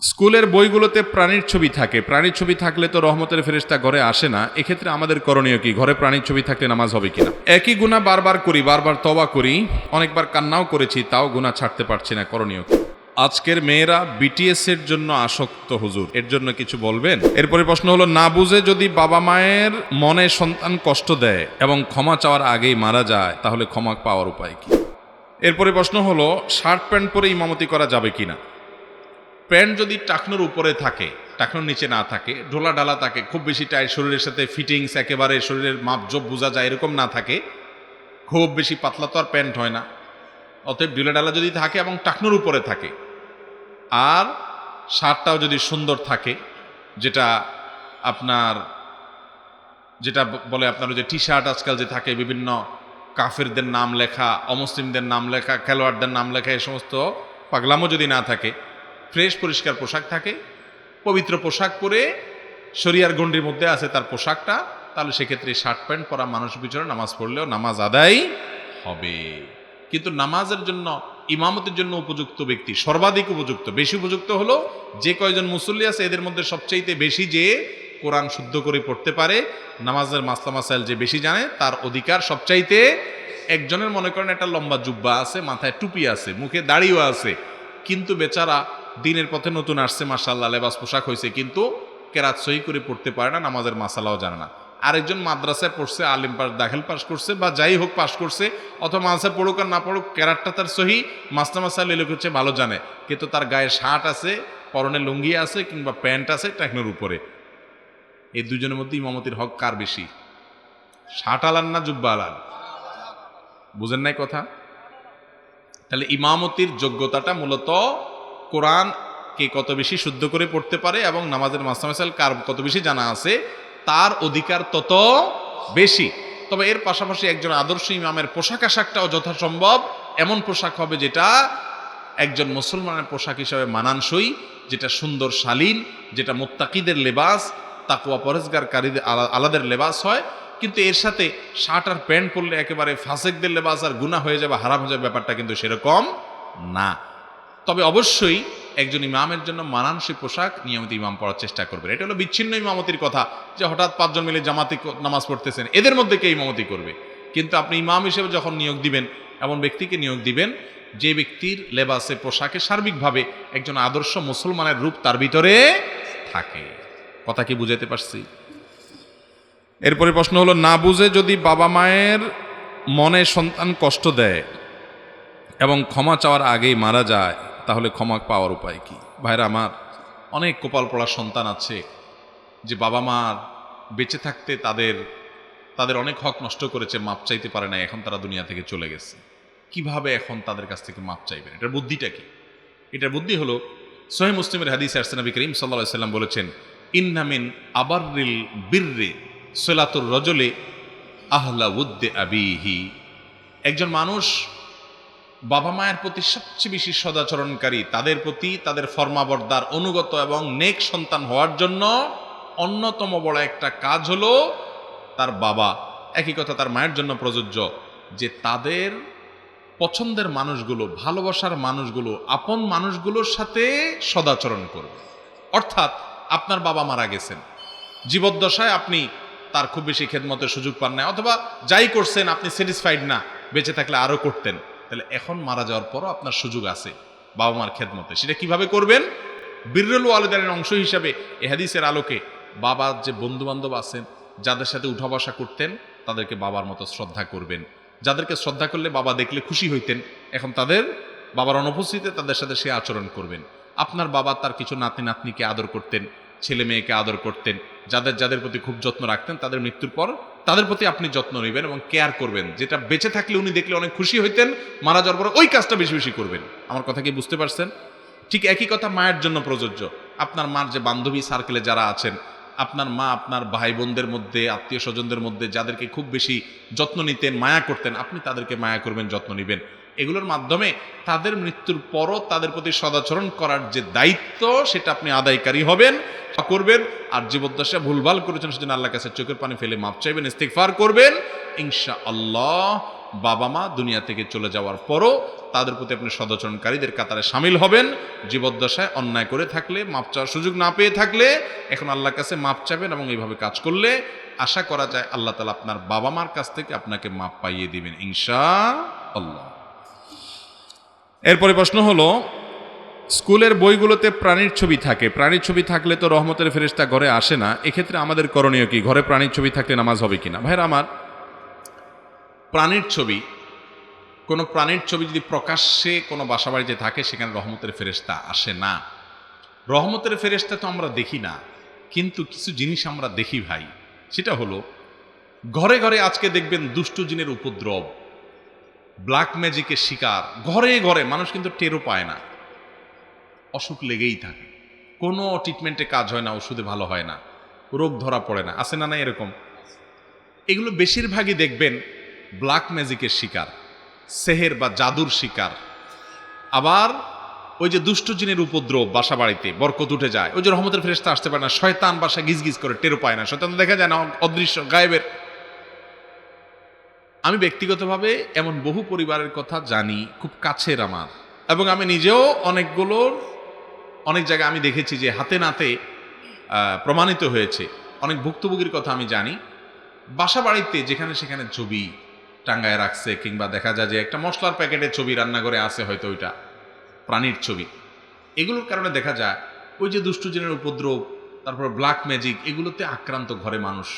স্কুলের বইগুলোতে প্রাণীর ছবি থাকে। প্রাণীর ছবি থাকলে তো রহমতের ফেরেশতা ঘরে আসে না। এক্ষেত্রে আমাদের করণীয় কি? ঘরে প্রাণীর ছবি থাকলে নামাজ হবে কিনা? একই গুণা বারবার করি, বারবার তবা করি, অনেকবার কান্নাও করেছি, তাও গুণা ছাড়তে পারছি না। করণীয় কি? আজকের মেয়েরা বিটিএস এর জন্য আসক্ত হুজুর। এর জন্য কিছু বলবেন? এরপরে প্রশ্ন হলো, না বুঝে যদি বাবা মায়ের মনে সন্তান কষ্ট দেয় এবং ক্ষমা চাওয়ার আগেই মারা যায়, তাহলে ক্ষমা পাওয়ার উপায় কি? এরপরে প্রশ্ন হলো, শার্ট প্যান্ট পরে ইমামতি করা যাবে কিনা? প্যান্ট যদি টাকনোর উপরে থাকে, টাকনোর নিচে না থাকে, ঢোলা ডালা থাকে, খুব বেশি টাইট শরীরের সাথে ফিটিংস একেবারে শরীরের মাপ জব বোঝা যায় এরকম না থাকে, খুব বেশি পাতলা তো আর প্যান্ট হয় না। অতএব ঢিলা ডালা যদি থাকে এবং টাকনোর উপরে থাকে, আর শার্টটাও যদি সুন্দর থাকে, যেটা আপনার, যেটা বলে আপনার যে টি শার্ট আজকাল যে থাকে, বিভিন্ন কাফেরদের নাম লেখা, অমুসলিমদের নাম লেখা, খেলোয়াড়দের নাম লেখা এই সমস্ত পাগলামও যদি না থাকে ফ্রেশ পরিষ্কার পোশাক থাকে, পবিত্র পোশাক পরে শরিয়ার গণ্ডির মধ্যে আছে তার পোশাকটা, তাহলে সেক্ষেত্রে শার্ট প্যান্ট পরা মানুষ পিছনে নামাজ পড়লেও নামাজ আদায় হবে। কিন্তু নামাজের জন্য, ইমামতের জন্য উপযুক্ত ব্যক্তি, সর্বাধিক উপযুক্ত, বেশি উপযুক্ত হলো যে কয়জন মুসল্লি আছে, এদের মধ্যে সবচাইতে বেশি যে কোরআন শুদ্ধ করে পড়তে পারে, নামাজের মাসলা মাসাইল যে বেশি জানে, তার অধিকার সবচাইতে একজনের মনে করেন একটা লম্বা জুব্বা আছে, মাথায় টুপি আছে, মুখে দাড়িও আছে। কিন্তু বেচারা দিনের পথে নতুন আসছে মাসাল্লাহ লেবাস পোশাক হয়েছে কিন্তু কেরাত সহি করে পড়তে পারে না, নামাজের মাসালাও জানে না। আরেকজন মাদ্রাসায় পড়ছে, আলিম পাস দাখিল পাস করছে, বা যাই হোক পাস করছে, অথবা মাদ্রাসায় পড়ুক আর না পড়ুক, কেরাতটা তার সহি মাস্তা মাসাল এলোক হচ্ছে ভালো জানে, কিন্তু তার গায়ে শার্ট আছে, পরনে লুঙ্গি আছে, কিংবা প্যান্ট আছে টাকনোর উপরে। এই দুজনের মধ্যে ইমামতির হক কার বেশি? শার্ট আলান না জুব্বা আলান বুঝেন নাই কথা? তাহলে ইমামতির যোগ্যতাটা মূলত কোরআন কে কত বেশি শুদ্ধ করে পড়তে পারে এবং নামাজের মাসামেসাল কার কত বেশি জানা আছে, তার অধিকার তত বেশি। তবে এর পাশাপাশি একজন আদর্শ ইমামের পোশাক আশাকটাও যথাসম্ভব। এমন পোশাক হবে যেটা একজন মুসলমানের পোশাক হিসাবে মানানসই, যেটা সুন্দর, শালীন, যেটা মোত্তাকিদের লেবাস তাকুয়া পরেজগারকারীদের আলা- আলাদের লেবাস হয়। কিন্তু এর সাথে শার্ট আর প্যান্ট পরলে একেবারে ফাসেকদের লেবাস আর গুণা হয়ে যাবে, হারাম হয়ে যাবে, ব্যাপারটা কিন্তু সেরকম না। তবে অবশ্যই একজন ইমামের জন্য মানানসই পোশাক নিয়মিত ইমাম পড়ার চেষ্টা করবেন। এটা হলো বিচ্ছিন্ন ইমামতির কথা যে হঠাৎ পাঁচজন মিলে জামাতি নামাজ পড়তেছেন। এদের মধ্যে কে ইমামতি করবে? কিন্তু আপনি ইমাম হিসেবে যখন নিয়োগ দিবেন, এমন ব্যক্তিকে নিয়োগ দিবেন, যে ব্যক্তির লেবাসে পোশাকে সার্বিকভাবে একজন আদর্শ মুসলমানের রূপ তার ভিতরে থাকে। কথা কি বুঝাতে পারছি? এরপরে প্রশ্ন হলো, না বুঝে যদি বাবা মায়ের মনে সন্তান কষ্ট দেয় এবং ক্ষমা চাওয়ার আগেই মারা যায় তাহলে ক্ষমা পাওয়ার উপায় কি? ভাইরা, আমার অনেক কপাল পড়া সন্তান আছে যে বাবা মার বেঁচে থাকতে তাদের তাদের অনেক হক নষ্ট করেছে, মাপ চাইতে পারে না এখন তারা দুনিয়া থেকে চলে গেছে। কীভাবে এখন তাদের কাছ থেকে মাপ চাইবেন? এটার বুদ্ধিটা কি? এটার বুদ্ধি হলো, সোহে মুসলিমের হাদিস আরসানবী করিম সাল্লা সাল্লাম বলেছেন ইন্নামিন আবারিল বীররে সোলাতুর রজলে আহলা উদ্দে আবিহি। একজন মানুষ বাবা মায়ের প্রতি সবচেয়ে বেশি সদাচরণকারী, তাদের প্রতি তাদের ফর্মাবর্দার, অনুগত এবং নেক সন্তান হওয়ার জন্য অন্যতম বড় একটা কাজ হলো তার বাবা। একই কথা তার মায়ের জন্য প্রযোজ্য যে তাদের পছন্দের মানুষগুলো, ভালোবাসার মানুষগুলো, আপন মানুষগুলোর সাথে সদাচরণ করবে। অর্থাৎ আপনার বাবা মারা গেছেন। জীবদ্দশায় আপনি তার খুব বেশি খেদমতের সুযোগ পান না অথবা যাই করছেন আপনি স্যাটিসফাইড না, বেঁচে থাকলে আরও করতেন। তাহলে এখন মারা যাওয়ার পরও আপনার সুযোগ আছে বাবা মার খেদমতে। সেটা কীভাবে করবেন? বিরল আলেদারের অংশ হিসাবে এহাদিসের আলোকে বাবার যে বন্ধু বান্ধব আছেন, যাদের সাথে উঠা বসা করতেন, তাদেরকে বাবার মতো শ্রদ্ধা করবেন। যাদেরকে শ্রদ্ধা করলে বাবা দেখলে খুশি হইতেন, এখন তাদের বাবার অনুপস্থিতিতে তাদের সাথে সে আচরণ করবেন। আপনার বাবা তার কিছু নাতি নাতনিকে আদর করতেন ছেলে মেয়েকে আদর করতেন, যাদের যাদের প্রতি খুব যত্ন রাখতেন, তাদের মৃত্যুর পর তাদের প্রতি আপনি যত্ন নেবেন এবং কেয়ার করবেন। যেটা বেঁচে থাকলে উনি দেখলে অনেক খুশি হইতেন, মারা যাওয়ার পর ওই কাজটা বেশি বেশি করবেন। আমার কথা কি বুঝতে পারছেন? ঠিক একই কথা মায়ের জন্য প্রযোজ্য। আপনার মার যে বান্ধবী সার্কেলে যারা আছেন, আপনার মা, আপনার ভাই বোনদের মধ্যে আত্মীয় স্বজনদের মধ্যে যাদেরকে খুব বেশি যত্ন নিতেন, মায়া করতেন, আপনি তাদেরকে মায়া করবেন, যত্ন নেবেন। এগুলোর মাধ্যমে তাদের মৃত্যুর পরও তাদের প্রতি সদাচরণ করার যে দায়িত্ব, সেটা আপনি আদায়কারী হবেন। করবেন আর জীবদ্দশা ভুলভাল করেছেন সেজন্য আল্লাহ কাছে চোখের পানি ফেলে মাপ চাইবেন ইস্তেকফার করবেন। ইনশা আল্লাহ বাবা মা দুনিয়া থেকে চলে যাওয়ার পরও তাদের প্রতি আপনি সদাচরণকারীদের কাতারে সামিল হবেন। জীবদ্দশায় অন্যায় করে থাকলে, মাপ চাওয়ার সুযোগ না পেয়ে থাকলে এখন আল্লাহর কাছে মাপ চাবেন এবং এইভাবে কাজ করলে আশা করা যায় আল্লাহ তালা আপনার বাবা মার কাছ থেকে আপনাকে মাপ পাইয়ে দিবেন ইনশা আল্লাহ এরপরে প্রশ্ন হলো স্কুলের বইগুলোতে প্রাণীর ছবি থাকে। প্রাণীর ছবি থাকলে তো রহমতের ফেরেশতা ঘরে আসে না। এক্ষেত্রে আমাদের করণীয় কি? ঘরে প্রাণীর ছবি থাকলে নামাজ হবে কিনা? ভাইরা আমার, প্রাণীর ছবি, কোনো প্রাণীর ছবি যদি প্রকাশ্যে কোনো বাসা বাড়িতে থাকে, সেখানে রহমতের ফেরেশতা আসে না। রহমতের ফেরেশতা তো আমরা দেখি না। কিন্তু কিছু জিনিস আমরা দেখি ভাই। সেটা হলো, ঘরে ঘরে আজকে দেখবেন দুষ্ট জিনের উপদ্রব, ব্ল্যাক ম্যাজিকের শিকার। ঘরে ঘরে মানুষ কিন্তু টেরও পায় না। অসুখ লেগেই থাকে। কোনো ট্রিটমেন্টে কাজ হয় না, ওষুধে ভালো হয় না, রোগ ধরা পড়ে না, আছে না না এরকম? এগুলো বেশিরভাগই দেখবেন ব্ল্যাক ম্যাজিকের শিকার, সেহের বা জাদুর শিকার। আবার ওই যে দুষ্ট জিনের উপদ্রব বাসা বাড়িতে বরকত উঠে যায়, ওই যে রহমতের ফেরেস্তা আসতে পারে না, শয়তান বাসা গিজ গিজ করে টেরো পায় না, শয়তান দেখা যায় না, অদৃশ্য, গায়েবের। আমি ব্যক্তিগতভাবে এমন বহু পরিবারের কথা জানি, খুব কাছের আমার, এবং আমি নিজেও অনেকগুলোর অনেক জায়গায় আমি দেখেছি যে হাতে নাতে প্রমাণিত হয়েছে। অনেক ভুক্তভোগীর কথা আমি জানি। বাসা বাড়িতে যেখানে সেখানে ছবি টাঙ্গায় রাখছে কিংবা দেখা যায় যে একটা মশলার প্যাকেটের ছবি রান্নাঘরে আছে হয়তো ওইটা, প্রাণীর ছবি। এগুলোর কারণে দেখা যায় ওই যে দুষ্টজনের উপদ্রব, তারপর ব্ল্যাক ম্যাজিক এগুলোতে আক্রান্ত ঘরে মানুষ।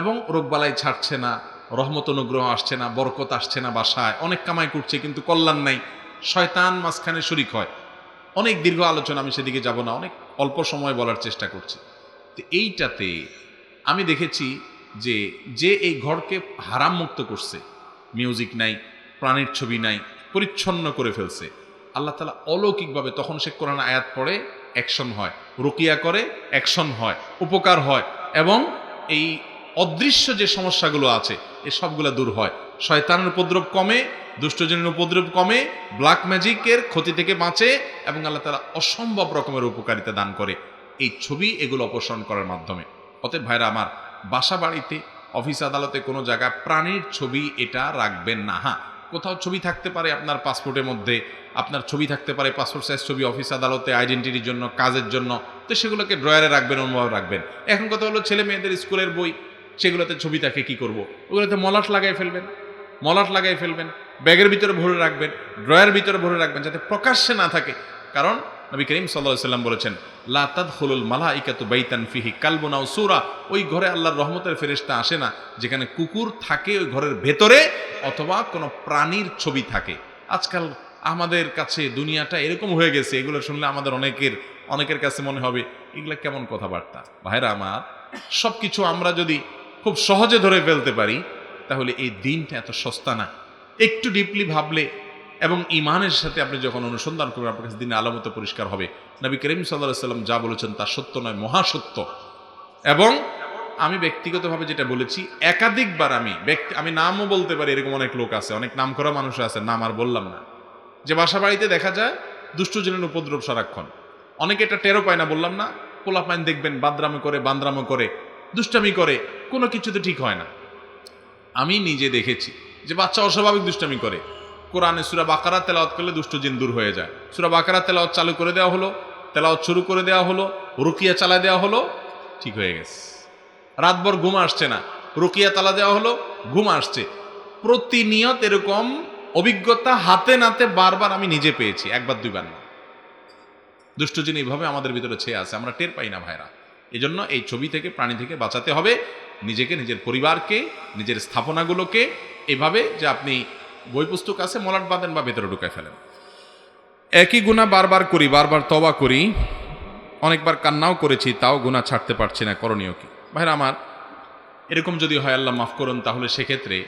এবং রোগবালাই ছাড়ছে না, রহমত অনুগ্রহ আসছে না, বরকত আসছে না বাসায়, অনেক কামাই করছে কিন্তু কল্যাণ নাই, শয়তান মাঝখানে শরিক হয়। অনেক দীর্ঘ আলোচনা, আমি সেদিকে যাব না, অনেক অল্প সময় বলার চেষ্টা করছি। তো এইটাতে আমি দেখেছি যে যে এই ঘরকে হারাম মুক্ত করছে মিউজিক নাই, প্রাণীর ছবি নাই, পরিচ্ছন্ন করে ফেলছে, আল্লাহ তালা অলৌকিকভাবে তখন সে কোরআন আয়াত পড়ে অ্যাকশন হয়, রুকিয়া করে অ্যাকশন হয়, উপকার হয় এবং এই অদৃশ্য যে সমস্যাগুলো আছে, এ সবগুলো দূর হয়। শয়তানের উপদ্রব কমে দুষ্টজনের উপদ্রব কমে ব্ল্যাক ম্যাজিকের ক্ষতি থেকে বাঁচে এবং আল্লাহ তালা অসম্ভব রকমের উপকারিতা দান করে। এই ছবি এগুলো অপসারণ করার মাধ্যমে। অতএব ভাইরা আমার বাসা বাড়িতে অফিস আদালতে কোনো জায়গায় প্রাণীর ছবি এটা রাখবেন না। হ্যাঁ কোথাও ছবি থাকতে পারে আপনার পাসপোর্টের মধ্যে, আপনার ছবি থাকতে পারে পাসপোর্ট সাইজ ছবি অফিস আদালতে আইডেন্টিটির জন্য, কাজের জন্য, তো সেগুলোকে ড্রয়ারে রাখবেন অনুভব রাখবেন। এখন কথা হলো ছেলে মেয়েদের স্কুলের বই, সেগুলোতে ছবি থাকে কী করব? ওগুলোতে মলাট লাগাই ফেলবেন, মলাট লাগাই ফেলবেন। ব্যাগের ভিতরে ভরে রাখবেন, ড্রয়ার ভিতরে ভরে রাখবেন যাতে প্রকাশ্যে না থাকে। কারণ নবী করিম সাল্লাহ সাল্লাম বলেছেন লাতাদ হলুল মালা ইকাতু বাইতান ফিহি কালবোনাও সুরা। ওই ঘরে আল্লাহর রহমতের ফেরেশতা আসে না, যেখানে কুকুর থাকে ওই ঘরের ভেতরে অথবা কোনো প্রাণীর ছবি থাকে। আজকাল আমাদের কাছে দুনিয়াটা এরকম হয়ে গেছে, এগুলো শুনলে আমাদের অনেকের অনেকের কাছে মনে হবে, এগুলো কেমন কথাবার্তা? ভাইরা আমার সব কিছু আমরা যদি খুব সহজে ধরে ফেলতে পারি, তাহলে এই দিনটা এত সস্তা না। একটু ডিপলি ভাবলে এবং ইমানের সাথে আপনি যখন অনুসন্ধান করবেন, আপনার কাছে দিনে আলামত পরিষ্কার হবে। নবী করিম সাল্লাহ সাল্লাম যা বলেছেন তা সত্য নয়, মহাসত্য। এবং আমি ব্যক্তিগতভাবে যেটা বলেছি, একাধিকবার আমি ব্যক্তি, আমি নামও বলতে পারি, এরকম অনেক লোক আছে, অনেক নাম করা মানুষ আছে, নাম আর বললাম না। যে বাসা বাড়িতে দেখা যায় দুষ্টজনের উপদ্রব সারাক্ষণ। অনেকে এটা টেরো পায় না, বললাম না পোলাপাইন দেখবেন, বাদরামো করে, বান্দরামো করে, দুষ্টামি করে, কোনো কিছুতে ঠিক হয় না। আমি নিজে দেখেছি যে বাচ্চা অস্বাভাবিক দুষ্টামি করে। কোরআনে সুরা বাকারা তেলাওয়াত করলে দুষ্ট জিন দূর হয়ে যায়। সুরা বাকারা তেলাওয়াত চালু করে দেওয়া হলো, তেলাওয়াত শুরু করে দেওয়া হলো, রুকিয়া চালা দেওয়া হলো, ঠিক হয়ে গেছে। রাতভর ঘুম আসছে না, রুকিয়া তালা দেওয়া হলো, ঘুম আসছে। প্রতিনিয়ত এরকম অভিজ্ঞতা হাতে নাতে বারবার আমি নিজে পেয়েছি, একবার দুইবার না। দুষ্টজিন এইভাবে আমাদের ভিতরে ছেয়ে আছে, আমরা টের পাই না ভাইরা। এজন্য এই ছবি থেকে, প্রাণী থেকে বাঁচাতে হবে, নিজেকে, নিজের পরিবারকে, নিজের স্থাপনাগুলোকে এভাবে যে আপনি বই পুস্তক আছে, মলাট বাঁধেন বা ভেতরে ঢুকায় ফেলেন। একই গুণা বারবার করি, বারবার তবা করি, অনেকবার কান্নাও করেছি, তাও গুণা ছাড়তে পারছি না, করণীয় কি? ভাইরা আমার, এরকম যদি হয়, আল্লাহ মাফ করুন, তাহলে সেক্ষেত্রে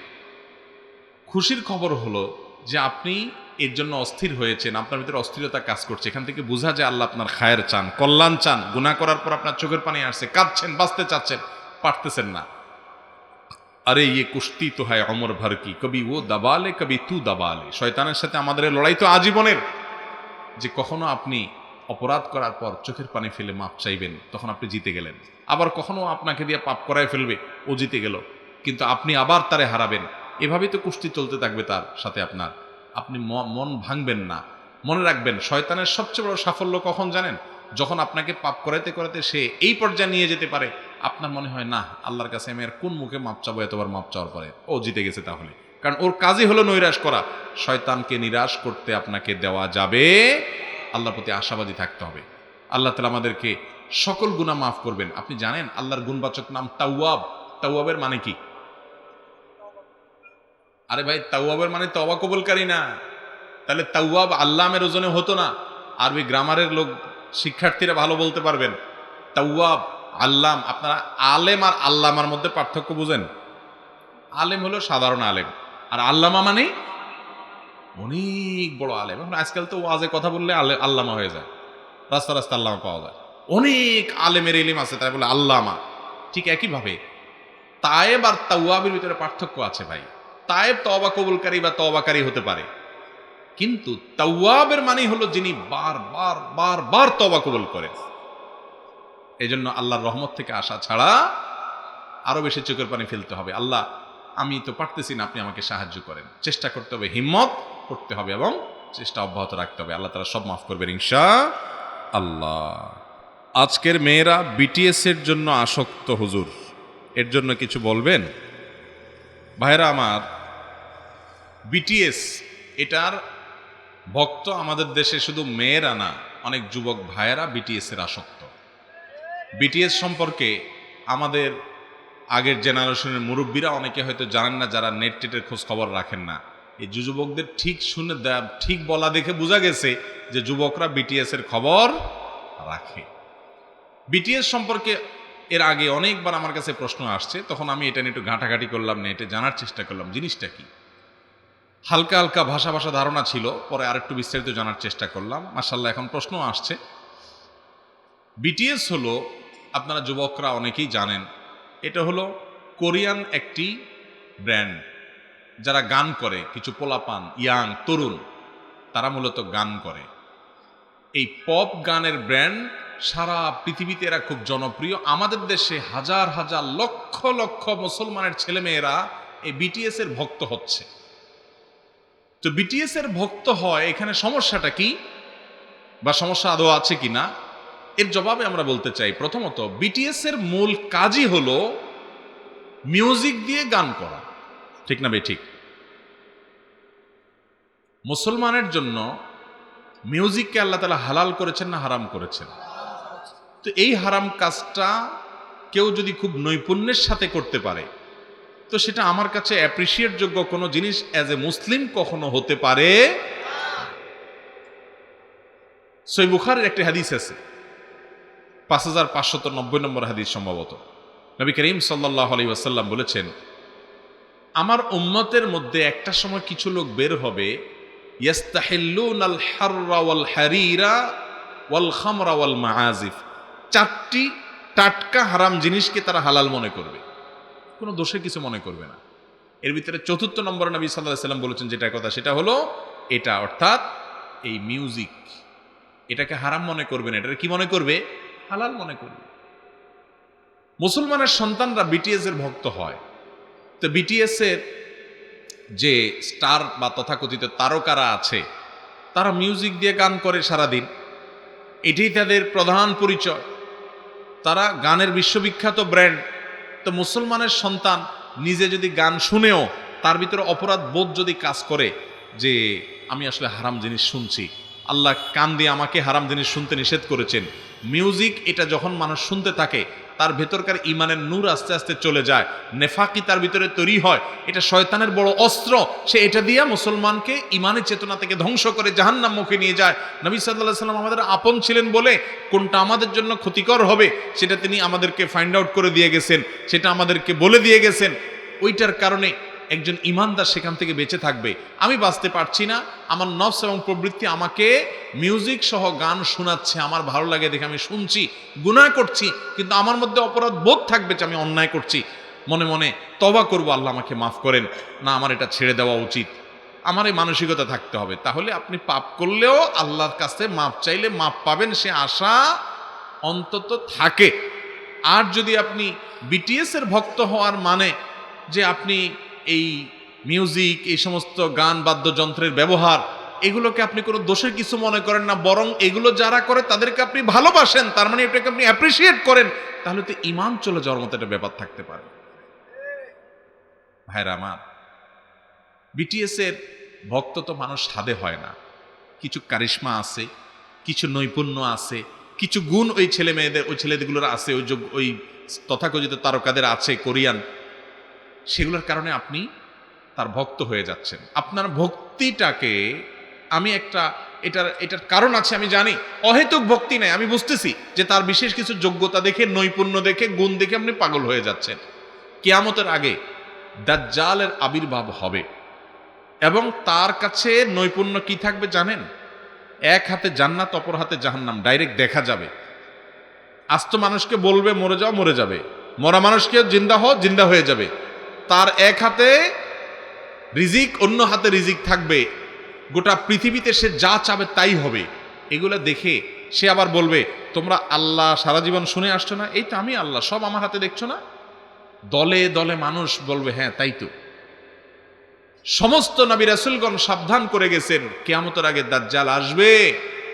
খুশির খবর হলো যে আপনি এর জন্য অস্থির হয়েছেন, আপনার ভিতরে অস্থিরতা কাজ করছে। এখান থেকে বোঝা যায় আল্লাহ আপনার খায়ের চান, কল্যাণ চান গুণা করার পর আপনার চোখের পানি আসছে, কাঁদছেন, বাঁচতে চাচ্ছেন, পারতেছেন না। আরে ইয়ে কুস্তি তো হয় অমর ভর কি। কবি ও দাবালে, কবি তু দাবালে। শয়তানের সাথে আমাদের লড়াই তো আজীবনের। যে কখনো আপনি অপরাধ করার পর চোখের পানি ফেলে মাপ চাইবেন, তখন আপনি জিতে গেলেন। আবার কখনো আপনাকে দিয়ে পাপ করায় ফেলবে, ও জিতে গেল। কিন্তু আপনি আবার তারে হারাবেন। এভাবেই তো কুস্তি চলতে থাকবে তার সাথে আপনার। আপনি মন ভাঙবেন না। মনে রাখবেন, শয়তানের সবচেয়ে বড় সাফল্য কখন জানেন? যখন আপনাকে পাপ করাতে করাতে সে এই পর্যায়ে নিয়ে যেতে পারে। আপনার মনে হয়, না, আল্লাহর কাছে আমি আর কোন মুখে মাপ চাবো? এতবার মাপ চাওয়ার পরে, ও, জিতে গেছে তাহলে। কারণ ওর কাজই হলো নৈরাশ করা। শয়তানকে নিরাশ করতে আপনাকে দেওয়া যাবে, আল্লাহর প্রতি আশাবাদী থাকতে হবে। আল্লাহ তালা আমাদেরকে সকল গুণা মাফ করবেন। আপনি জানেন, আল্লাহর গুণবাচক নাম তাওয়াব। তাওয়াবের মানে কি? আরে ভাই, তাওয়াবের মানে তওবা কবুলকারী না। তাহলে তাওয়াব আল্লামের ওজনে হতো না। আরবি গ্রামারের লোক শিক্ষার্থীরা ভালো বলতে পারবেন। তাওয়াব আল্লাম, আপনারা আলেম আর আল্লামার মধ্যে পার্থক্য বুঝেন? আলেম হলো সাধারণ আলেম। আর আল্লামা মানে অনেক বড় আলেম। এখন আজকাল তো ওয়াজে কথা বললে আলে- আল্লামা হয়ে যায়। রাস্তা রাস্তা আল্লামা পাওয়া যায়। অনেক আলেমের এলিম আছে তাই বলে আল্লামা। ঠিক একইভাবে তায়েব আর তাওয়াবের ভিতরে পার্থক্য আছে ভাই। তায়েব তবা কবুলকারী বা তবাকারী হতে পারে। কিন্তু তাওয়াবের মানে হলো যিনি বার বার বার বার তবা কবুল করেন। এই জন্য আল্লাহর রহমত থেকে আসা ছাড়া আরও বেশি চোখের পানি ফেলতে হবে। আল্লাহ, আমি তো পারতেছি না, আপনি আমাকে সাহায্য করেন। চেষ্টা করতে হবে, হিম্মত করতে হবে এবং চেষ্টা অব্যাহত রাখতে হবে। আল্লাহ তারা সব মাফ করবেন ইনশা আল্লাহ আজকের মেয়েরা বিটিএস এর জন্য আসক্ত হুজুর। এর জন্য কিছু বলবেন? ভাইরা আমার বিটিএস এটার ভক্ত আমাদের দেশে শুধু মেয়েরা না, অনেক যুবক ভাইয়েরা বিটিএস এর আসক্ত। বিটিএস সম্পর্কে আমাদের আগের জেনারেশনের মুরব্বীরা অনেকে হয়তো জানেন না, যারা নেট টেটের খোঁজ খবর রাখেন না। এই যুবকদের ঠিক শুনে ঠিক বলা দেখে বোঝা গেছে যে যুবকরা বিটিএস এর খবর রাখে। বিটিএস সম্পর্কে এর আগে অনেকবার আমার কাছে প্রশ্ন আসছে, তখন আমি এটা নিয়ে একটু ঘাঁটাঘাঁটি করলাম, নেটে জানার চেষ্টা করলাম, জিনিসটা কি? হালকা হালকা ভাষা ভাষা ধারণা ছিল, পরে আরেকটু বিস্তারিত জানার চেষ্টা করলাম মার্শাল্লাহ এখন প্রশ্ন আসছে। বিটিএস হলো আপনারা যুবকরা অনেকেই জানেন, এটা হলো কোরিয়ান একটি ব্র্যান্ড। যারা গান করে, কিছু পোলাপান, ইয়াং, তরুণ, তারা মূলত গান করে। এই পপ গানের ব্র্যান্ড সারা পৃথিবীতে এরা খুব জনপ্রিয়। আমাদের দেশে হাজার হাজার, লক্ষ লক্ষ মুসলমানের ছেলেমেয়েরা এই বিটিএস এর ভক্ত হচ্ছে। তো বিটিএস এর ভক্ত হয়, এখানে সমস্যাটা কি? বা সমস্যা আদৌ আছে কি না এর জবাবে আমরা বলতে চাই, প্রথমত বিটিএস এর মূল কাজই হলো মিউজিক দিয়ে গান করা। ঠিক না ঠিক? মুসলমানের জন্য মিউজিককে আল্লাহ তালা হালাল করেছেন না হারাম করেছেন? তো এই হারাম কাজটা কেউ যদি খুব নৈপুণ্যের সাথে করতে পারে, তো সেটা আমার কাছে অ্যাপ্রিসিয়েট যোগ্য কোনো জিনিস অ্যাজ এ মুসলিম কখনো হতে পারে সই বুখারের একটি হাদিস আছে পাঁচ হাজার পাঁচশত নব্বই নম্বর হাদিস সম্ভবত। নবী করিম সাল্লাহ আলী ওয়াসাল্লাম বলেছেন, আমার উম্মতের মধ্যে একটা সময় কিছু লোক বের হবে চারটি টাটকা হারাম জিনিসকে তারা হালাল মনে করবে। কোনো দোষে কিছু মনে করবে না। এর ভিতরে চতুর্থ নম্বর নবী সাল্লাহ সাল্লাম বলেছেন যেটা কথা, সেটা হলো এটা, অর্থাৎ এই মিউজিক। এটাকে হারাম মনে করবে না। এটা কি মনে করবে? হালাল মনে করি। মুসলমানের সন্তানরা বিটিএস এর ভক্ত হয়। তো বিটিএস এর যে স্টার বা তথাকথিত তারকারা আছে, তারা মিউজিক দিয়ে গান করে সারাদিন। এটাই তাদের প্রধান পরিচয়। তারা গানের বিশ্ববিখ্যাত ব্র্যান্ড তো মুসলমানের সন্তান নিজে যদি গান শুনেও, তার ভিতরে অপরাধ বোধ যদি কাজ করে যে, আমি আসলে হারাম জিনিস শুনছি। আল্লাহ কান দিয়ে আমাকে হারাম জিনিস শুনতে নিষেধ করেছেন। মিউজিক এটা যখন মানুষ শুনতে থাকে, তার ভেতরকার ইমানের নূর আস্তে আস্তে চলে যায়। নেফাকি তার ভিতরে তৈরি হয়। এটা শয়তানের বড় অস্ত্র। সে এটা দিয়ে মুসলমানকে ইমানের চেতনা থেকে ধ্বংস করে জাহান্নাম মুখে নিয়ে যায়। নবী সাল্লাহ সাল্লাম আমাদের আপন ছিলেন বলে কোনটা আমাদের জন্য ক্ষতিকর হবে, সেটা তিনি আমাদেরকে ফাইন্ড আউট করে দিয়ে গেছেন, সেটা আমাদেরকে বলে দিয়ে গেছেন। ওইটার কারণে একজন ইমানদার সেখান থেকে বেঁচে থাকবে। আমি বাঁচতে পারছি না, আমার নফস এবং প্রবৃত্তি আমাকে মিউজিক সহ গান শোনাচ্ছে, আমার ভালো লাগে দেখে আমি শুনছি, গুনাহ করছি, কিন্তু আমার মধ্যে অপরাধ বোধ থাকবে যে আমি অন্যায় করছি। মনে মনে তবা করব, আল্লাহ আমাকে মাফ করেন। না, আমার এটা ছেড়ে দেওয়া উচিত। আমার এই মানসিকতা থাকতে হবে। তাহলে আপনি পাপ করলেও আল্লাহর কাছে মাপ চাইলে মাপ পাবেন, সে আশা অন্তত থাকে। আর যদি আপনি বিটিএস এর ভক্ত হওয়ার মানে যে আপনি এই মিউজিক এই সমস্ত গান, বাদ্যযন্ত্রের ব্যবহার, এগুলোকে আপনি কোনো দোষের কিছু মনে করেন না, বরং এগুলো যারা করে তাদেরকে আপনি ভালোবাসেন, তার মানে এটাকে আপনি অ্যাপ্রিসিয়েট করেন, তাহলে তো ইমান চলে যাওয়ার মতো একটা ব্যাপার থাকতে পারে। ভাইরা আমার বিটিএস এর ভক্ত তো মানুষ সাদে হয় না। কিছু কারিশ্মা আছে, কিছু নৈপুণ্য আছে, কিছু গুণ ওই ছেলে মেয়েদের, ওই ছেলেগুলোর আছে, ওই ওই তথাকথিত তারকাদের আছে, কোরিয়ান। সেগুলোর কারণে আপনি তার ভক্ত হয়ে যাচ্ছেন। আপনার ভক্তিটাকে আমি একটা, এটার এটার কারণ আছে আমি জানি। অহেতুক ভক্তি নাই, আমি বুঝতেছি যে তার বিশেষ কিছু যোগ্যতা দেখে, নৈপুণ্য দেখে, গুণ দেখে আপনি পাগল হয়ে যাচ্ছেন। কেয়ামতের আগে দাজ্জালের আবির্ভাব হবে। এবং তার কাছে নৈপুণ্য কি থাকবে জানেন? এক হাতে জান্নাত, অপর হাতে জাহান্নাম, ডাইরেক্ট দেখা যাবে। আস্ত মানুষকে বলবে, মরে যাও, মরে যাবে। মরা মানুষকে জিন্দা হও, জিন্দা হয়ে যাবে। তার এক হাতে রিজিক, অন্য হাতে রিজিক থাকবে। গোটা পৃথিবীতে সে যা চাবে তাই হবে। এগুলো দেখে সে আবার বলবে, তোমরা আল্লাহ সারা জীবন শুনে আসছো না? এই তো আমি আল্লাহ, সব আমার হাতে দেখছ না? দলে দলে মানুষ বলবে হ্যাঁ তাই তো। সমস্ত নবী রাসুলগণ সাবধান করে গেছেন, কেয়ামতের আগে দাজ্জাল আসবে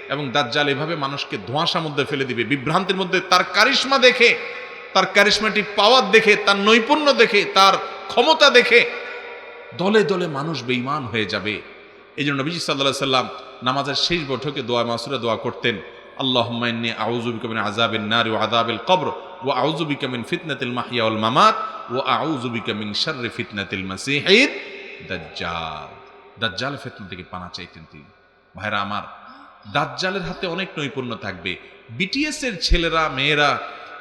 এবং দাজ্জাল এভাবে মানুষকে ধোঁয়াশার মধ্যে ফেলে দিবে, বিভ্রান্তির মধ্যে তার কারিশ্মা দেখে, তার কারিশ্মাটিক পাওয়ার দেখে, তার নৈপুণ্য দেখে, তার ক্ষমতা দেখে দলে দলে মানুষ বেঈমান হয়ে যাবে। এই জন্য নবীজি সাল্লাহ সাল্লাম নামাজের শেষ বৈঠকে দোয়া মাসুরা দোয়া করতেন আল্লাহ আউজুবিকা মিন আযাবিন নার ওয়া আযাবিল কবর ওয়া আউজুবিকা মিন ফিতনাতিল মাহইয়া ওয়াল মামাত ওয়া আউজুবিকা মিন শাররি ফিতনাতিল মাসীহিদ দাজ্জাল। দাজ্জাল ফিতনা থেকে পানা চাইতেন তিনি। ভাইরা আমার, দাজ্জালের হাতে অনেক নৈপুণ্য থাকবে। বিটিএস এর ছেলেরা, মেয়েরা,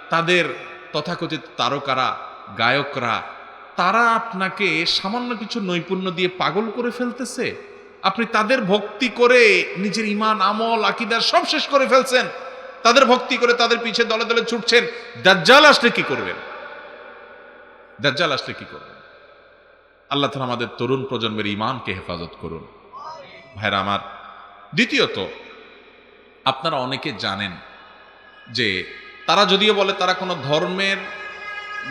তাদের তথাকথিত তারকারা, গায়করা তারা আপনাকে সামান্য কিছু নৈপুণ্য দিয়ে পাগল করে ফেলতেছে? আপনি তাদের ভক্তি করে নিজের ইমান আমল আকিদার সব শেষ করে ফেলছেন। তাদের ভক্তি করে তাদের পিছে দলে দলে ছুটছেন। দাজ্জাল আসলে কি করবেন? দাজ্জাল আসলে কি করবেন? আল্লাহ তালা আমাদের তরুণ প্রজন্মের ইমানকে হেফাজত করুন। ভাইরা আমার, দ্বিতীয়ত, আপনারা অনেকে জানেন যে তারা যদিও বলে তারা কোনো ধর্মের,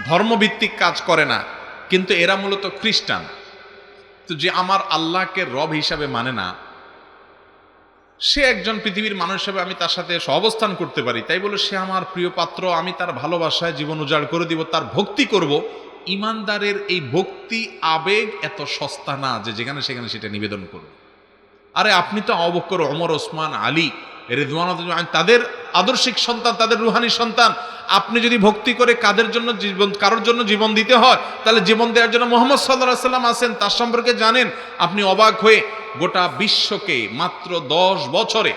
ধর্মভিত্তিক কাজ করে না কিন্তু এরা মূলত খ্রিস্টান। তো যে আমার আল্লাহকে রব হিসাবে মানে না, সে একজন পৃথিবীর মানুষ হিসাবে আমি তার সাথে সহাবস্থান করতে পারি। তাই বলে সে আমার প্রিয় পাত্র, আমি তার ভালোবাসায় জীবন উজাড় করে দিব, তার ভক্তি করব। ইমানদারের এই ভক্তি, আবেগ এত সস্তা না যে যেখানে সেখানে সেটা নিবেদন করবে। আরে আপনি তো অবক্কর অমর ওসমান, আলী রেদওয়ান তাদের আদর্শিক সন্তান, তাদের রুহানি সন্তান, আপনি যদি ভক্তি করে কাদের জন্য জীবন, কারোর জন্য জীবন দিতে হয়, তাহলে জীবন দেওয়ার জন্য মোহাম্মদ সাল্লাহ সাল্লাম আছেন, তার সম্পর্কে জানেন। আপনি অবাক হয়ে গোটা বিশ্বকে মাত্র দশ বছরে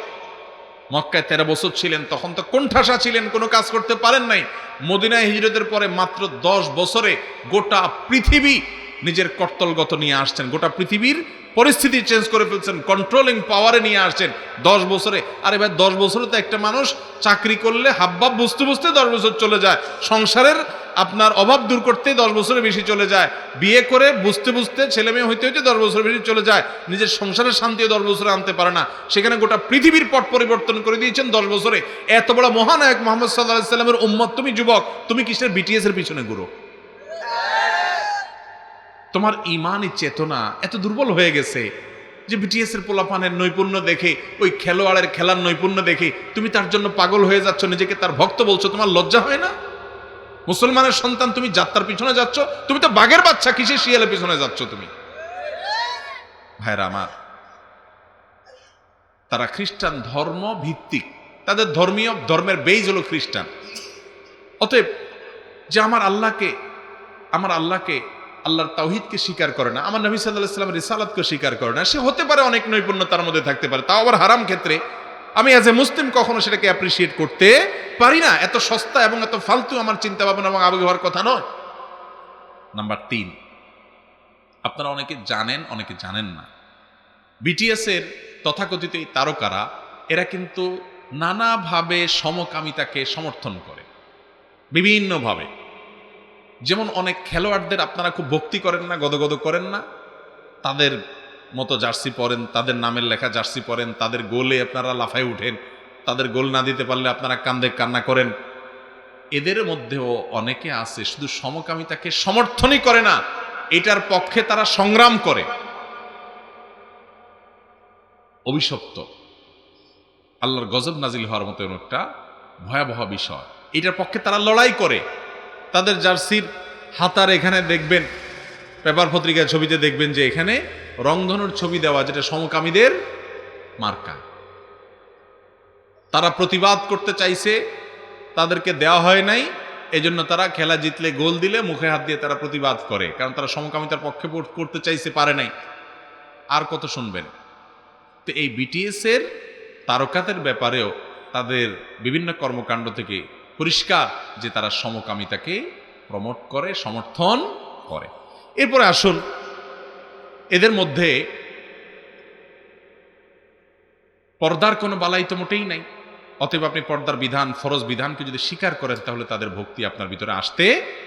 মক্কায় তেরো বছর ছিলেন, তখন তো কোণঠাসা ছিলেন, কোনো কাজ করতে পারেন নাই। মদিনায় হিজরতের পরে মাত্র দশ বছরে গোটা পৃথিবী নিজের কর্তলগত নিয়ে আসছেন। গোটা পৃথিবীর পরিস্থিতি চেঞ্জ করে ফেলছেন কন্ট্রোলিং পাওয়ারে নিয়ে আসছেন। দশ বছরে, আরে ভাই, দশ বছরে তো একটা মানুষ চাকরি করলে হাবভাব বুঝতে বুঝতে দশ বছর চলে যায়। সংসারের আপনার অভাব দূর করতে দশ বছরের বেশি চলে যায়। বিয়ে করে বুঝতে বুঝতে ছেলে মেয়ে হইতে হইতে দশ বছর বেশি চলে যায়। নিজের সংসারের শান্তিও দশ বছরে আনতে পারে না। সেখানে গোটা পৃথিবীর পট পরিবর্তন করে দিয়েছেন দশ বছরে। এত বড় মহানায়ক মোহাম্মদ সাল্লাহ সাল্লামের উম্মত। তুমি যুবক, তুমি কিসের বিটিএস এর পিছনে ঘুরো? তোমার ইমানই চেতনা এত দুর্বল হয়ে গেছে যে বিটিএস এর পোলাপানের নৈপুণ্য দেখে, ওই খেলোয়াড়ের খেলার নৈপুণ্য দেখে তুমি তার জন্য পাগল হয়ে যাচ্ছ, নিজেকে তার ভক্ত বলছো, তোমার লজ্জা হয় না? মুসলমানের সন্তান, তুমি যাত্রার পিছনে যাচ্ছ, তুমি তো বাঘের বাচ্চা কিসে শিয়ালের পিছনে যাচ্ছ তুমি? ভাইরা আমার, তারা খ্রিস্টান ধর্ম ভিত্তিক তাদের ধর্মীয় ধর্মের বেইজ হলো খ্রিস্টান। অতএব যে আমার আল্লাহকে আমার আল্লাহকে আল্লাহর তাওহিদকে স্বীকার করে না, আমার নবী সাল্লাহ সাল্লামের রিসালাতকে স্বীকার করে না, সে হতে পারে অনেক নৈপুণ্য তার মধ্যে থাকতে পারে, তাও আবার হারাম ক্ষেত্রে। আমি অ্যাজ এ মুসলিম কখনো সেটাকে অ্যাপ্রিসিয়েট করতে পারি না, এত সস্তা এবং এত ফালতু আমার চিন্তা ভাবনা এবং আবেগ হওয়ার কথা নয়। নাম্বার তিন, আপনারা অনেকে জানেন অনেকে জানেন না বিটিএস এর তথাকথিত এই তারকারা, এরা কিন্তু নানাভাবে সমকামিতাকে সমর্থন করে, বিভিন্নভাবে। যেমন অনেক খেলোয়াড়দের আপনারা খুব ভক্তি করেন না, গদগদ করেন না। তাদের মতো জার্সি পরেন, তাদের নামের লেখা জার্সি পরেন, তাদের গোলে আপনারা লাফায় উঠেন, তাদের গোল না দিতে পারলে আপনারা কান্দে কান্না করেন। এদের মধ্যেও অনেকে আছে, শুধু সমকামিতাকে সমর্থনই করে না, এটার পক্ষে তারা সংগ্রাম করে। অভিশপ্ত। আল্লাহর গজব নাজিল হওয়ার মতো একটা ভয়াবহ বিষয়। এটার পক্ষে তারা লড়াই করে। তাদের জার্সির হাতার এখানে দেখবেন, পেপার পত্রিকার ছবিতে দেখবেন যে এখানে রংধনুর ছবি দেওয়া, যেটা সমকামীদের মার্কা। তারা প্রতিবাদ করতে চাইছে, তাদেরকে দেওয়া হয় নাই, এজন্য তারা খেলা জিতলে, গোল দিলে মুখে হাত দিয়ে তারা প্রতিবাদ করে, কারণ তারা সমকামিতার পক্ষে করতে চাইছে, পারে নাই। আর কত শুনবেন? তো এই বিটিএস এর তারকাদের ব্যাপারেও তাদের বিভিন্ন কর্মকাণ্ড থেকে পরিষ্কার যে তারা সমকামিতাকে প্রমোট করে, সমর্থন করে। এরপরে আসুন, এদের মধ্যে পর্দার কোনো বালাই তো মোটেই নাই। অতএব আপনি পর্দার বিধান, ফরজ বিধানকে যদি স্বীকার করেন, তাহলে তাদের ভক্তি আপনার ভিতরে আসতে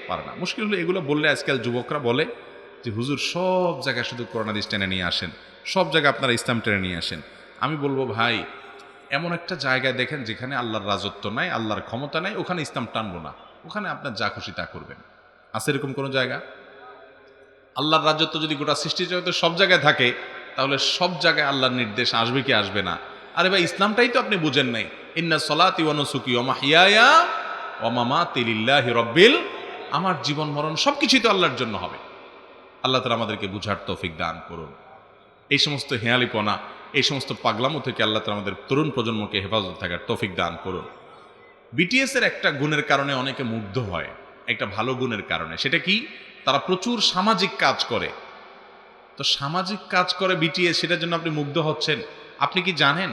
পারে না। মুশকিল হলো এগুলো বললে আজকাল যুবকরা বলে যে, হুজুর, সব জায়গায় শুধু করোনাদিস টেনে নিয়ে আসেন, সব জায়গায় আপনারা ইসলাম টেনে নিয়ে আসেন। আমি বলব, ভাই এমন একটা জায়গায় দেখেন যেখানে আল্লাহর রাজত্ব নাই, আল্লাহর ক্ষমতা নাই, ওখানে ইসলাম টানবো না। ওখানে আপনার যা খুশি তা করবেন। আছে এরকম কোনো জায়গা? আল্লাহর রাজত্ব যদি গোটা সৃষ্টি জগতে সব জায়গায় থাকে, তাহলে সব জায়গায় আল্লাহর নির্দেশ আসবে কি আসবে না? আরে ভাই, ইসলামটাই তো আপনি বুঝেন নাই। ইন্না সলাতি ওয়ানুসুকি ওমা হিয়ায়া ওমামা তিলিল্লাহি রব্বিল, আমার জীবন মরণ সব কিছুই তো আল্লাহর জন্য হবে। আল্লাহ তালা আমাদেরকে বুঝার তৌফিক দান করুন। এই সমস্ত হেয়ালিপনা এই সমস্ত পাগলামো থেকে আল্লাহ তালা আমাদের তরুণ প্রজন্মকে হেফাজত থাকার তৌফিক দান করুন। বিটিএস এর একটা গুণের কারণে অনেকে মুগ্ধ হয়, একটা ভালো গুণের কারণে। সেটা কি? তারা প্রচুর সামাজিক কাজ করে। তো সামাজিক কাজ করে বিটিএস সেটার জন্য আপনি মুগ্ধ হচ্ছেন? আপনি কি জানেন?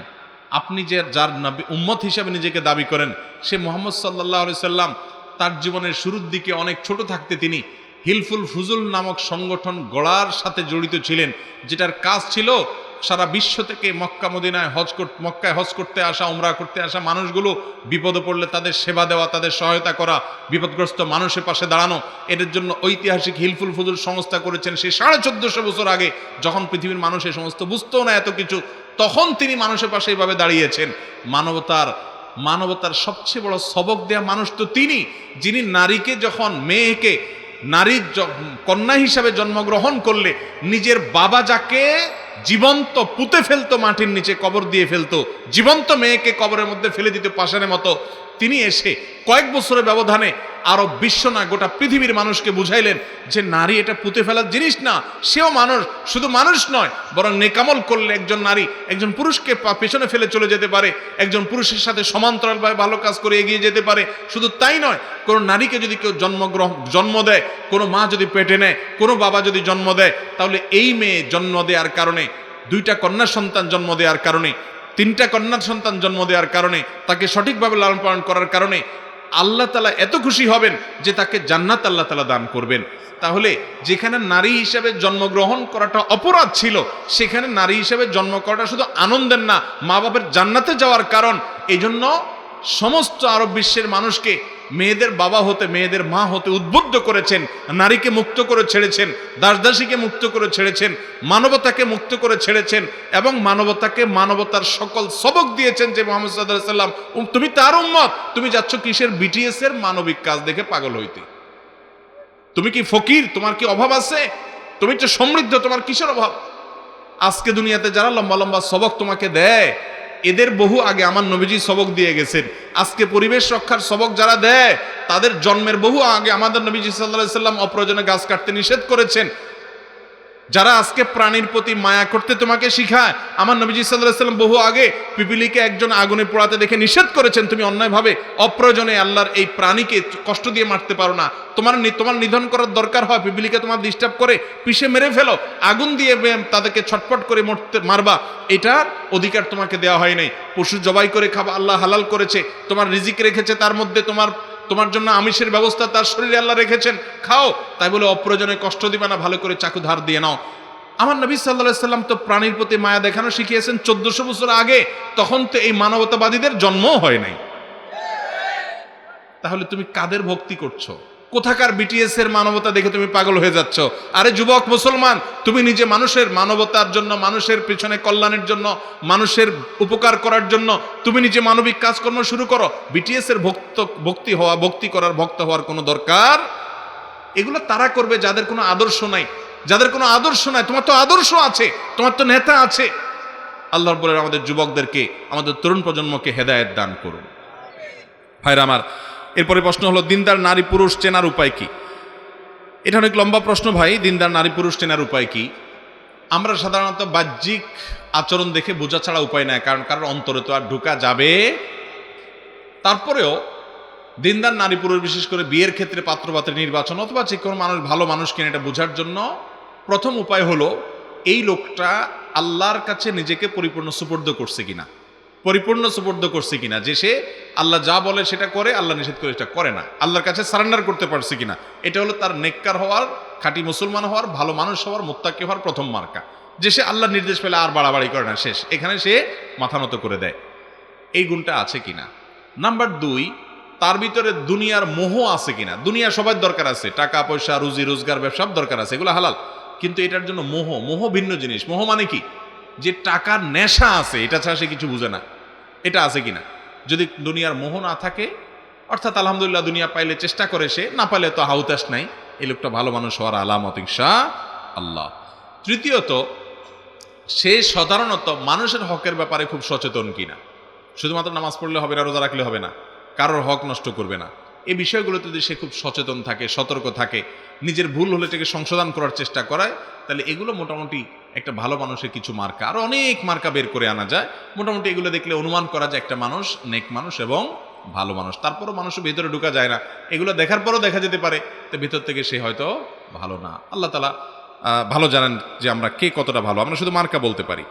আপনি যে যার উম্মত হিসাবে নিজেকে দাবি করেন, সে মোহাম্মদ সাল্লাহ সাল্লাম, তার জীবনের শুরুর দিকে অনেক ছোট থাকতে তিনি হিলফুল ফুজুল নামক সংগঠন গড়ার সাথে জড়িত ছিলেন, যেটার কাজ ছিল সারা বিশ্ব থেকে মক্কা, মদিনায় হজ মক্কায় হজ করতে আসা, উমরা করতে আসা মানুষগুলো বিপদে পড়লে তাদের সেবা দেওয়া, তাদের সহায়তা করা, বিপদগ্রস্ত মানুষের পাশে দাঁড়ানো, এদের জন্য ঐতিহাসিক হিলফুল ফুজুল সংস্থা করেছেন সেই সাড়ে চোদ্দশো বছর আগে। যখন পৃথিবীর মানুষ এই সমস্ত বুঝতো না এত কিছু, তখন তিনি মানুষের পাশে এইভাবে দাঁড়িয়েছেন। মানবতার মানবতার সবচেয়ে বড় সবক দেয়া মানুষ তো তিনি, যিনি নারীকে যখন, মেয়েকে নারীর কন্যা হিসাবে জন্মগ্রহণ করলে, নিজের বাবা যাকে জীবন্ত পুঁতে ফেলতো মাটির নিচে কবর দিয়ে ফেলতো। জীবন্ত মেয়েকে কবরের মধ্যে ফেলে দিত পাশানের মতো। তিনি এসে কয়েক বছরের ব্যবধানে আরব বিশ্ব না, গোটা পৃথিবীর মানুষকে বুঝাইলেন যে নারী এটা পুঁতে ফেলার জিনিস না, সেও মানুষ, শুধু মানুষ নয়, বরং নেকামল করলে একজন নারী একজন পুরুষকে পেছনে ফেলে চলে যেতে পারে, একজন পুরুষের সাথে সমান্তরালভাবে ভালো কাজ করে এগিয়ে যেতে পারে, শুধু তাই নয়, কোনো নারীকে যদি কেউ জন্মগ্রহণ, জন্ম দেয়, কোনো মা যদি পেটে নেয়, কোনো বাবা যদি জন্ম দেয়, তাহলে এই মেয়ে জন্ম দেওয়ার কারণে, দুইটা কন্যা সন্তান জন্ম দেওয়ার কারণে তিনটা কন্যা সন্তান জন্ম দেওয়ার কারণে, তাকে সঠিকভাবে লালন পালন করার কারণে আল্লাহ তালা এত খুশি হবেন যে তাকে জান্নাত আল্লাহ তালা দান করবেন। তাহলে যেখানে নারী হিসাবে জন্মগ্রহণ করাটা অপরাধ ছিল, সেখানে নারী হিসাবে জন্ম করাটা শুধু আনন্দের না মা বাপের জান্নাতে যাওয়ার কারণ। এজন্য জন্য সমস্ত আরব বিশ্বের মানুষকে মেয়েদের বাবা হতে, মেয়েদের মা হতে উদ্বুদ্ধ করেছেন, নারীকে মুক্ত করে ছেড়েছেন, দাসদাসীকে মুক্ত করে ছেড়েছেন, মানবতাকে মুক্ত করে ছেড়েছেন এবং মানবতাকে মানবতার সকল সবক দিয়েছেন যে মোহাম্মদ সাল্লাহ সাল্লাম তুমি তার উম্মত, তুমি যাচ্ছ কিসের বিটিএস এর মানবিক কাজ দেখে পাগল হইতে? তুমি কি ফকির? তোমার কি অভাব আছে? তুমি তো সমৃদ্ধ, তোমার কিসের অভাব? আজকে দুনিয়াতে যারা লম্বা লম্বা সবক তোমাকে দেয় এদের বহু আগে আমার নবীজি সবক দিয়ে গেছেন। আজকে পরিবেশ রক্ষার সবক যারা দেয়, তাদের জন্মের বহু আগে আমাদের নবীজি সাল্লাহ সাল্লাম অপ্রয়োজনে গাছ কাটতে নিষেধ করেছেন। যারা আজকে প্রাণীর প্রতি মায়া করতে তোমাকে শিখায়, আমার নবীজি সাল্লাহ সাল্লাম বহু আগে পিপিলিকে একজন আগুনে পোড়াতে দেখে নিষেধ করেছেন, তুমি অন্যায়ভাবে অপ্রয়োজনে আল্লাহর এই প্রাণীকে কষ্ট দিয়ে মারতে পারো না। তোমার তোমার নিধন করার দরকার হয়, পিপিলিকে তোমার ডিস্টার্ব করে, পিষে মেরে ফেলো। আগুন দিয়ে তাদেরকে ছটফট করে মরতে, মারবা। এটার অধিকার তোমাকে দেওয়া হয় নাই পশু জবাই করে খাবা, আল্লাহ হালাল করেছে। তোমার রিজিক রেখেছে, তার মধ্যে তোমার তোমার জন্য আমিষের ব্যবস্থা তার শরীরে আল্লাহ রেখেছেন। খাও। তাই বলে অপ্রয়োজনে কষ্ট দিবে না, ভালো করে চাকু ধার দিয়ে নাও। আমার নবী সাল্লা সাল্লাম তো প্রাণীর প্রতি মায়া দেখানো শিখিয়েছেন চোদ্দশো বছর আগে। তখন তো এই মানবতাবাদীদের জন্মও হয় নাই। তাহলে তুমি কাদের ভক্তি করছ? কোথাকার বিটিএস এর মানবতা দেখে তুমি পাগল হয়ে যাচ্ছ? আরে যুবক, মুসলমান, তুমি নিজে মানুষের মানবতার জন্য, মানুষের পিছনে কল্যাণের জন্য, মানুষের উপকার করার জন্য, তুমি নিজে মানবিক কাজকর্ম শুরু করো। বিটিএস এর ভক্ত, ভক্তি হওয়া, ভক্তি করার, ভক্ত হওয়ার কোনো দরকার? এগুলো তারা করবে যাদের কোনো আদর্শ নাই। যাদের কোনো আদর্শ নাই, তোমার তো আদর্শ আছে, তোমার তো নেতা আছে। আল্লাহর বলে আমাদের যুবকদেরকে, আমাদের তরুণ প্রজন্মকে হেদায়েত দান করুন। ভাইরা আমার এরপরে প্রশ্ন হলো, দিনদার নারী পুরুষ চেনার উপায় কি? এটা অনেক লম্বা প্রশ্ন ভাই, দিনদার নারী পুরুষ চেনার উপায় কি? আমরা সাধারণত বাহ্যিক আচরণ দেখে বোঝা ছাড়া উপায় নাই, কারণ কারোর অন্তরে তো আর ঢোকা যাবে। তারপরেও দিনদার নারী পুরুষ, বিশেষ করে বিয়ের ক্ষেত্রে পাত্রপাত্রের নির্বাচন, অথবা যে কোনো মানুষ, ভালো মানুষ কিনে এটা বোঝার জন্য প্রথম উপায় হলো, এই লোকটা আল্লাহর কাছে নিজেকে পরিপূর্ণ সুপর্দ করছে কিনা। পরিপূর্ণ সুপর্দ করছে কিনা? যে সে আল্লাহ যা বলে সেটা করে, আল্লাহ নিষেধ করে সেটা করে না। আল্লাহর কাছে সারেন্ডার করতে পারছে কিনা? এটা হলো তার নেককার হওয়ার, খাঁটি মুসলমান হওয়ার, ভালো মানুষ হওয়ার, মোত্তাকি হওয়ার প্রথম মার্কা। যে সে আল্লাহ নির্দেশ পেলে আর বাড়াবাড়ি করে না, শেষ। এখানে সে মাথা নত করে দেয়। এই গুণটা আছে কিনা? নাম্বার দুই, তার ভিতরে দুনিয়ার মোহ আছে কিনা? দুনিয়া সবার দরকার আছে। টাকা, পয়সা, রুজি, রোজগার, ব্যবসা দরকার আছে। এগুলো হালাল। কিন্তু এটার জন্য মোহ মোহ ভিন্ন জিনিস। মোহ মানে কি? যে টাকার নেশা আছে, এটা ছাড়া সে কিছু বুঝে না। এটা আছে কিনা? যদি দুনিয়ার মোহ না থাকে, অর্থাৎ আলহামদুলিল্লাহ দুনিয়া পাইলে চেষ্টা করে সে, না পাইলে তো হাউতাস নাই। এই লোকটা ভালো মানুষ হওয়ার আলামত ইনশা আল্লাহ। তৃতীয়ত, সে সাধারণত মানুষের হকের ব্যাপারে খুব সচেতন কিনা? শুধুমাত্র নামাজ পড়লে হবে না, রোজা রাখলে হবে না। কারোর হক নষ্ট করবে না। এই বিষয়গুলোতে যদি সে খুব সচেতন থাকে, সতর্ক থাকে, নিজের ভুল হলে এটাকে সংশোধন করার চেষ্টা করায়, তাহলে এগুলো মোটামুটি একটা ভালো মানুষের কিছু মার্কা। আরও অনেক মার্কা বের করে আনা যায়। মোটামুটি এগুলো দেখলে অনুমান করা যায় একটা মানুষ নেক মানুষ এবং ভালো মানুষ। তারপরও মানুষের ভেতরে ঢুকা যায় না। এগুলো দেখার পরও দেখা যেতে পারে, তো ভেতর থেকে সে হয়তো ভালো না। আল্লাহ তালা ভালো জানেন যে আমরা কে কতটা ভালো। আমরা শুধু মার্কা বলতে পারি।